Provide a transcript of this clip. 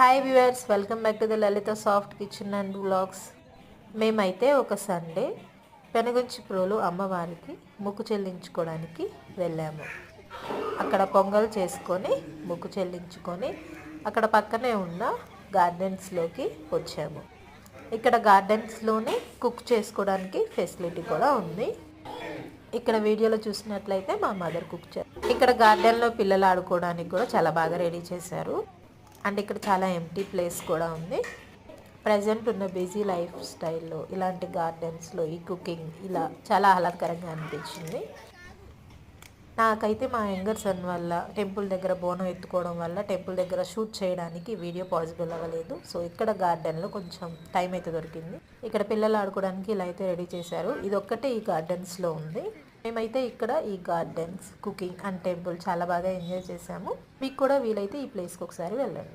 Hi viewers welcome back to the Lalitha soft kitchen and blogs మేమైతే ఒక Sunday Penuganchiprolu అమ్మవారికి ముక్కు చెల్లించుకోవడానికి వెళ్ళాము. అక్కడ పొంగల్ చేసుకొని ముక్కు చెల్లించుకొని అక్కడ పక్కనే ఉన్న గార్డెన్స్లోకి వచ్చాము. ఇక్కడ గార్డెన్స్లోనే కుక్ చేసుకోవడానికి ఫెసిలిటీ కూడా ఉంది. ఇక్కడ వీడియోలో చూసినట్లయితే మా మదర్ కుక్ చేస్తారు ఇక్కడ గార్డెన్లో పిల్లలు ఆడుకోవడానికి కూడా చాలా బాగా రెడీ చేశారు. అండ్ ఇక్కడ చాలా ఎంటీ ప్లేస్ కూడా ఉంది. ప్రజెంట్ ఉన్న బిజీ లైఫ్ స్టైల్లో ఇలాంటి గార్డెన్స్లో ఈ కుకింగ్ ఇలా చాలా ఆహ్లాదకరంగా అనిపించింది. నాకైతే మా యంగర్ సన్ వల్ల టెంపుల్ దగ్గర బోనం ఎత్తుకోవడం వల్ల టెంపుల్ దగ్గర షూట్ చేయడానికి వీడియో పాసిబుల్ అవ్వలేదు. సో ఇక్కడ గార్డెన్లో కొంచెం టైం అయితే దొరికింది. ఇక్కడ పిల్లలు ఆడుకోవడానికి ఇలా అయితే రెడీ చేశారు. ఇది ఒక్కటే ఈ గార్డెన్స్లో ఉంది. మేమైతే ఇక్కడ ఈ గార్డెన్స్ కుకింగ్ అండ్ టెంపుల్ చాలా బాగా ఎంజాయ్ చేసాము మీకు కూడా వీలైతే ఈ ప్లేస్కి ఒకసారి వెళ్ళండి.